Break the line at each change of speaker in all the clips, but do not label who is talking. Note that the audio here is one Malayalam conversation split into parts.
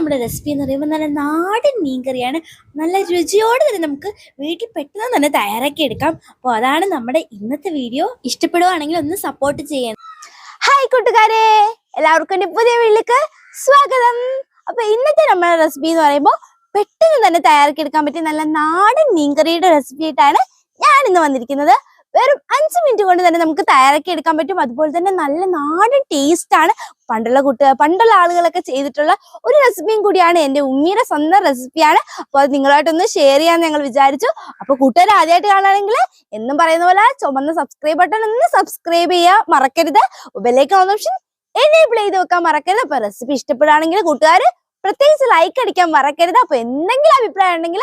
നമ്മുടെ റെസിപ്പി എന്ന് പറയുമ്പോൾ നല്ല നാടൻ മീൻകറിയാണ്. നല്ല രുചിയോടെ തന്നെ നമുക്ക് വീട്ടിൽ പെട്ടെന്ന് തന്നെ തയ്യാറാക്കി എടുക്കാം. അപ്പോൾ അതാണ് നമ്മുടെ ഇന്നത്തെ വീഡിയോ ഇഷ്ടപ്പെടുവാണെങ്കിൽ ഒന്ന് സപ്പോർട്ട് ചെയ്യണം.
ഹായ് കൂട്ടുകാരെ. എല്ലാവർക്കും എന്റെ പുതിയ വീട്ടിലേക്ക് സ്വാഗതം. അപ്പൊ ഇന്നത്തെ നമ്മുടെ റെസിപ്പി എന്ന് പറയുമ്പോൾ പെട്ടെന്ന് തന്നെ തയ്യാറാക്കി എടുക്കാൻ പറ്റിയ നല്ല നാടൻ മീൻകറിയുടെ റെസിപ്പി ആയിട്ടാണ് ഞാൻ ഇന്ന് വന്നിരിക്കുന്നത്. വെറും അഞ്ച് മിനിറ്റ് കൊണ്ട് തന്നെ നമുക്ക് തയ്യാറാക്കി എടുക്കാൻ പറ്റും. അതുപോലെ തന്നെ നല്ല നാടൻ ടേസ്റ്റ് ആണ് പണ്ടുള്ള കുട്ടികൾ പണ്ടുള്ള ആളുകളൊക്കെ ചെയ്തിട്ടുള്ള ഒരു റെസിപ്പിയും കൂടിയാണ് എന്റെ ഉമ്മിയുടെ സ്വന്തം റെസിപ്പിയാണ് അപ്പോൾ അത് നിങ്ങളായിട്ടൊന്ന് ഷെയർ ചെയ്യാൻ ഞങ്ങൾ വിചാരിച്ചു. അപ്പൊ കൂട്ടുകാർ ആദ്യമായിട്ട് കാണുകയാണെങ്കിൽ എന്നും പറയുന്ന പോലെ ചുമന്ന സബ്സ്ക്രൈബ് ബട്ടൺ ഒന്ന് സബ്സ്ക്രൈബ് ചെയ്യാൻ മറക്കരുത്. ബെല്ലേക്ക് ഓപ്ഷൻ എനേബിൾ ചെയ്ത് വെക്കാൻ മറക്കരുത്. അപ്പൊ റെസിപ്പി ഇഷ്ടപ്പെടുകയാണെങ്കിൽ കൂട്ടുകാർ പ്രത്യേകിച്ച് ലൈക്ക് അടിക്കാൻ മറക്കരുത്. അപ്പൊ എന്തെങ്കിലും അഭിപ്രായം ഉണ്ടെങ്കിൽ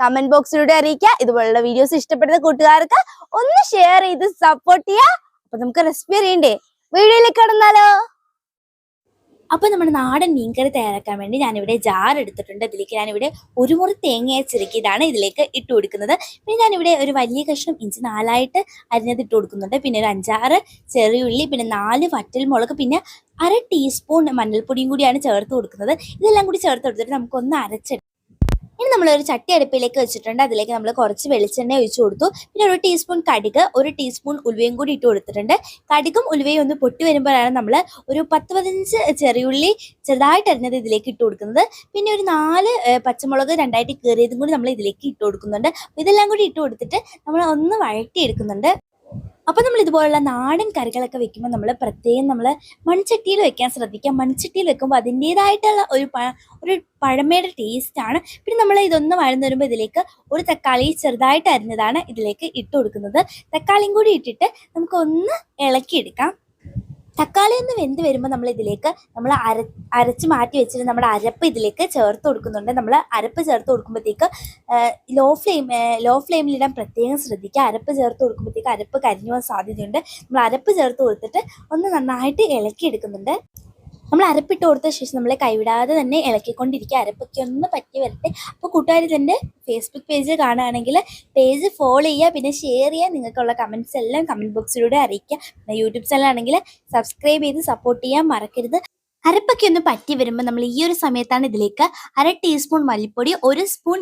കമന്റ് ബോക്സിലൂടെ അറിയിക്കുക. ഇതുപോലുള്ള വീഡിയോസ് ഇഷ്ടപ്പെടുന്ന കൂട്ടുകാർക്ക് ഒന്ന് ഷെയർ ചെയ്ത് സപ്പോർട്ട് ചെയ്യുക. അപ്പൊ നമുക്ക് റെസിപ്പി അറിയണ്ടേ? വീഡിയോയിലേക്ക് കടന്നാലോ?
അപ്പോൾ നമ്മുടെ നാടൻ മീൻകറി തയ്യാറാക്കാൻ വേണ്ടി ഞാനിവിടെ ജാർ എടുത്തിട്ടുണ്ട്. ഇതിലേക്ക് ഞാനിവിടെ ഒരു മുറി തേങ്ങയെ ചിരക്കിയതാണ് ഇതിലേക്ക് ഇട്ട് കൊടുക്കുന്നത്. പിന്നെ ഞാനിവിടെ ഒരു വലിയ കഷ്ണം ഇഞ്ചി നാലായിട്ട് അരിഞ്ഞത് ഇട്ട് കൊടുക്കുന്നുണ്ട്. പിന്നെ ഒരു അഞ്ചാറ് ചെറിയുള്ളി പിന്നെ നാല് വറ്റൽ മുളക് പിന്നെ അര ടീസ്പൂൺ മഞ്ഞൾപ്പൊടിയും കൂടിയാണ് ചേർത്ത് കൊടുക്കുന്നത്. ഇതെല്ലാം കൂടി ചേർത്ത് കൊടുത്തിട്ട് നമുക്കൊന്ന് അരച്ചെടുക്കാം. ഇനി നമ്മൾ ഒരു ചട്ടി അടുപ്പിലേക്ക് വെച്ചിട്ടുണ്ട്. അതിലേക്ക് നമ്മൾ കുറച്ച് വെളിച്ചെണ്ണ ഒഴിച്ചു കൊടുത്തു. പിന്നെ ഒരു ടീസ്പൂൺ കടുക് ഒരു ടീസ്പൂൺ ഉലുവയും കൂടി ഇട്ട് കൊടുത്തിട്ടുണ്ട്. കടുകും ഉലുവയും ഒന്ന് പൊട്ടി വരുമ്പോഴാണ് നമ്മൾ ഒരു പത്ത് പതിനഞ്ച് ചെറിയുള്ളി ചെറുതായിട്ട് അരിഞ്ഞത് ഇതിലേക്ക് ഇട്ട് കൊടുക്കുന്നത്. പിന്നെ ഒരു നാല് പച്ചമുളക് രണ്ടായിട്ട് കീറിയതും കൂടി നമ്മൾ ഇതിലേക്ക് ഇട്ട് കൊടുക്കുന്നുണ്ട്. ഇതെല്ലാം കൂടി ഇട്ട് കൊടുത്തിട്ട് നമ്മൾ ഒന്ന് വഴറ്റി എടുക്കുന്നുണ്ട് അപ്പോൾ നമ്മൾ ഇതുപോലുള്ള നാടൻ കറികളൊക്കെ വെക്കുമ്പോൾ നമ്മൾ പ്രത്യേകം നമ്മൾ മൺചട്ടിയിൽ വെക്കാൻ ശ്രദ്ധിക്കുക. മൺചട്ടിയിൽ വെക്കുമ്പോൾ അതിന്റേതായിട്ടുള്ള ഒരു ഒരു പഴമയുടെ ടേസ്റ്റാണ് പിന്നെ നമ്മൾ ഇതൊന്ന് വഴന്നു വരുമ്പോൾ ഇതിലേക്ക് ഒരു തക്കാളി ചെറുതായിട്ട് അരിഞ്ഞതാണ് ഇതിലേക്ക് ഇട്ട് കൊടുക്കുന്നത്. തക്കാളിയും കൂടി ഇട്ടിട്ട് നമുക്കൊന്ന് ഇളക്കിയെടുക്കാം. തക്കാളി ഒന്ന് വെന്ത് വരുമ്പോൾ നമ്മൾ ഇതിലേക്ക് നമ്മൾ അര അരച്ച് മാറ്റി വെച്ചിട്ട് നമ്മുടെ അരപ്പ് ഇതിലേക്ക് ചേർത്ത് കൊടുക്കുന്നുണ്ട്. നമ്മൾ അരപ്പ് ചേർത്ത് കൊടുക്കുമ്പോഴത്തേക്ക് ലോ ഫ്ലെയിം ലോ ഫ്ലെയിമിലിടാൻ പ്രത്യേകം ശ്രദ്ധിക്കുക. അരപ്പ് ചേർത്ത് കൊടുക്കുമ്പോഴത്തേക്ക് അരപ്പ് കരിഞ്ഞു പോകാൻ സാധ്യതയുണ്ട്. നമ്മൾ അരപ്പ് ചേർത്ത് കൊടുത്തിട്ട് ഒന്ന് നന്നായിട്ട് ഇളക്കി എടുക്കുന്നുണ്ട് നമ്മൾ അരപ്പിട്ട് കൊടുത്ത ശേഷം നമ്മൾ കൈവിടാതെ തന്നെ ഇളക്കിക്കൊണ്ടിരിക്കുക. അരപ്പൊക്കെ ഒന്ന് പറ്റി വരട്ടെ. അപ്പോൾ കൂട്ടുകാർ തന്നെ ഫേസ്ബുക്ക് പേജ് കാണുകയാണെങ്കിൽ പേജ് ഫോളോ ചെയ്യുക പിന്നെ ഷെയർ ചെയ്യുക നിങ്ങൾക്കുള്ള കമന്റ്സ് എല്ലാം കമന്റ് ബോക്സിലൂടെ അറിയിക്കുക. പിന്നെ യൂട്യൂബ് ചാനലാണെങ്കിൽ സബ്സ്ക്രൈബ് ചെയ്ത് സപ്പോർട്ട് ചെയ്യാൻ മറക്കരുത്. അരപ്പൊക്കെ ഒന്ന് പറ്റി വരുമ്പോൾ നമ്മൾ ഈ ഒരു സമയത്താണ് ഇതിലേക്ക് അര ടീസ്പൂൺ മല്ലിപ്പൊടി ഒരു സ്പൂൺ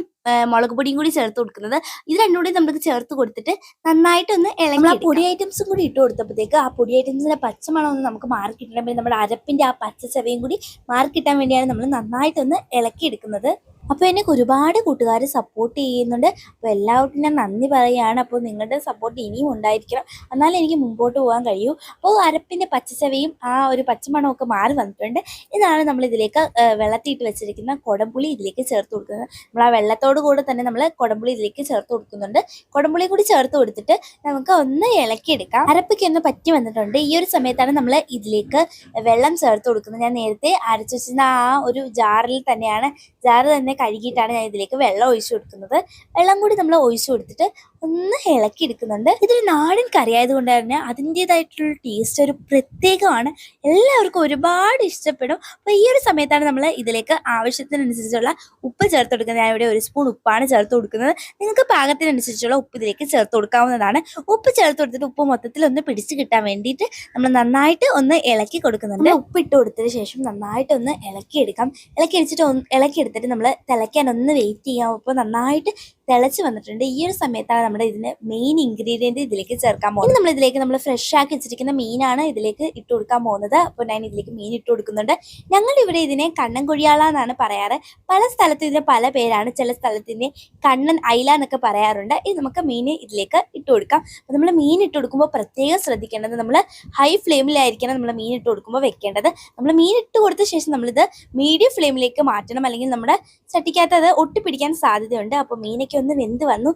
മുളക് പൊടിയും കൂടി ചേർത്ത് കൊടുക്കുന്നത്. ഇത് രണ്ടും കൂടി നമുക്ക് ചേർത്ത് കൊടുത്തിട്ട് നന്നായിട്ടൊന്ന് ഇളക്കി ആ പൊടി ഐറ്റംസും കൂടി ഇട്ട് കൊടുത്തപ്പോഴത്തേക്ക് ആ പൊടി ഐറ്റംസിന്റെ പച്ചമണം ഒന്ന് നമുക്ക് മാറി കിട്ടണമെങ്കിൽ നമ്മൾ നമ്മുടെ അരപ്പിന്റെ ആ പച്ച ചവയും കൂടി മാറി കിട്ടാൻ വേണ്ടിയാണ് നമ്മൾ നന്നായിട്ടൊന്ന് ഇളക്കി എടുക്കുന്നത്. അപ്പോൾ എനിക്ക് ഒരുപാട് കൂട്ടുകാർ സപ്പോർട്ട് ചെയ്യുന്നുണ്ട്. അപ്പോൾ എല്ലാവർക്കും ഞാൻ നന്ദി പറയുകയാണ് അപ്പോൾ നിങ്ങളുടെ സപ്പോർട്ട് ഇനിയും ഉണ്ടായിരിക്കണം. എന്നാലും എനിക്ക് മുമ്പോട്ട് പോകാൻ കഴിയൂ. അപ്പോൾ അരപ്പിന്റെ പച്ചച്ചവയും ആ ഒരു പച്ചമണമൊക്കെ മാറി വന്നിട്ടുണ്ട്. ഇതാണ് നമ്മൾ ഇതിലേക്ക് വെള്ളത്തിയിട്ട് വെച്ചിരിക്കുന്ന കുടംപുളി ഇതിലേക്ക് ചേർത്ത് കൊടുക്കുന്നത്. നമ്മൾ ആ വെള്ളത്തോട് കൂടെ തന്നെ നമ്മൾ കുടംപുളി ഇതിലേക്ക് ചേർത്ത് കൊടുക്കുന്നുണ്ട്. കുടംപുളി കൂടി ചേർത്ത് കൊടുത്തിട്ട് നമുക്ക് ഒന്ന് ഇളക്കിയെടുക്കാം. അരപ്പൊക്കെ ഒന്ന് പറ്റി വന്നിട്ടുണ്ട്. ഈ ഒരു സമയത്താണ് നമ്മൾ ഇതിലേക്ക് വെള്ളം ചേർത്ത് കൊടുക്കുന്നത്. ഞാൻ നേരത്തെ അരച്ചു വെച്ചിരുന്ന ആ ഒരു ജാറിൽ തന്നെയാണ്. ജാറ് തന്നെ കഴുകിയിട്ടാണ് ഞാൻ ഇതിലേക്ക് വെള്ളം ഒഴിച്ചു കൊടുക്കുന്നത്. വെള്ളം കൂടി നമ്മൾ ഒഴിച്ചു കൊടുത്തിട്ട് ഒന്ന് ഇളക്കി എടുക്കുന്നുണ്ട് ഇതൊരു നാടൻ കറി ആയതുകൊണ്ട് തന്നെ അതിന്റെതായിട്ടുള്ള ടേസ്റ്റ് ഒരു പ്രത്യേകമാണ്. എല്ലാവർക്കും ഒരുപാട് ഇഷ്ടപ്പെടും. അപ്പോൾ ഈ ഒരു സമയത്താണ് നമ്മൾ ഇതിലേക്ക് ആവശ്യത്തിനനുസരിച്ചുള്ള ഉപ്പ് ചേർത്ത് കൊടുക്കുന്നത്. ഞാൻ ഇവിടെ ഒരു സ്പൂൺ ഉപ്പാണ് ചേർത്ത് കൊടുക്കുന്നത്. നിങ്ങൾക്ക് പാകത്തിനനുസരിച്ചുള്ള ഉപ്പ് ഇതിലേക്ക് ചേർത്ത് കൊടുക്കാവുന്നതാണ്. ഉപ്പ് ചേർത്ത് കൊടുത്തിട്ട് ഉപ്പ് മൊത്തത്തിൽ ഒന്ന് പിടിച്ച് കിട്ടാൻ വേണ്ടിയിട്ട് നമ്മൾ നന്നായിട്ട് ഒന്ന് ഇളക്കി കൊടുക്കുന്നുണ്ട്. ഉപ്പ് ഇട്ട് കൊടുത്തതിന് ശേഷം നന്നായിട്ട് ഒന്ന് ഇളക്കി എടുക്കാം ഇളക്കി അടിച്ചിട്ട് ഇളക്കി എടുത്തിട്ട് നമ്മൾ തിളയ്ക്കാൻ ഒന്ന് വെയിറ്റ് ചെയ്യാം. അപ്പോൾ നന്നായിട്ട് തിളച്ച് വന്നിട്ടുണ്ട്. ഈ ഒരു സമയത്താണ് നമ്മുടെ ഇതിന് മെയിൻ ഇൻഗ്രീഡിയന്റ് ഇതിലേക്ക് ചേർക്കാൻ പോകുന്നത്. നമ്മൾ ഇതിലേക്ക് നമ്മൾ ഫ്രഷ് ആക്കി വെച്ചിരിക്കുന്ന മീനാണ് ഇതിലേക്ക് ഇട്ട് കൊടുക്കാൻ പോകുന്നത്. അപ്പോൾ ഞാൻ ഇതിലേക്ക് മീൻ ഇട്ട് കൊടുക്കുന്നുണ്ട്. ഞങ്ങൾ ഇവിടെ ഇതിനെ കണ്ണൻ കൊഴിയാള എന്നാണ് പറയാറ്. പല സ്ഥലത്തും ഇതിന് പല പേരാണ്. ചില സ്ഥലത്തിന് കണ്ണൻ അയില എന്നൊക്കെ പറയാറുണ്ട്. ഇത് നമുക്ക് മീൻ ഇതിലേക്ക് ഇട്ട് കൊടുക്കാം. അപ്പോൾ നമ്മൾ മീൻ ഇട്ട് കൊടുക്കുമ്പോൾ പ്രത്യേകം ശ്രദ്ധിക്കേണ്ടത് നമ്മൾ ഹൈ ഫ്ലെയിമിലായിരിക്കണം നമ്മൾ മീൻ ഇട്ട് കൊടുക്കുമ്പോൾ വെക്കേണ്ടത്. നമ്മൾ മീൻ ഇട്ട് കൊടുത്ത ശേഷം നമ്മളിത് മീഡിയം ഫ്ലെയിമിലേക്ക് മാറ്റണം. അല്ലെങ്കിൽ നമ്മുടെ ചട്ടിക്കകത്ത് അത് ഒട്ടിപ്പിടിക്കാൻ സാധ്യതയുണ്ട്. അപ്പോൾ മീനൊക്കെ ഒന്ന് വെന്ത് വന്നു.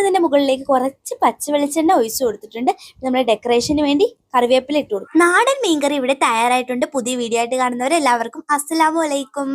ഇതിന്റെ മുകളിലേക്ക് കുറച്ച് പച്ച വെളിച്ചെണ്ണ ഒഴിച്ചു കൊടുത്തിട്ടുണ്ട്. നമ്മുടെ ഡെക്കറേഷന് വേണ്ടി കറിവേപ്പില ഇട്ട് കൊടുക്കും. നാടൻ മീൻകറി ഇവിടെ തയ്യാറായിട്ടുണ്ട്. പുതിയ വീഡിയോ ആയിട്ട് കാണുന്നവർ എല്ലാവർക്കും അസ്സലാമു അലൈക്കും.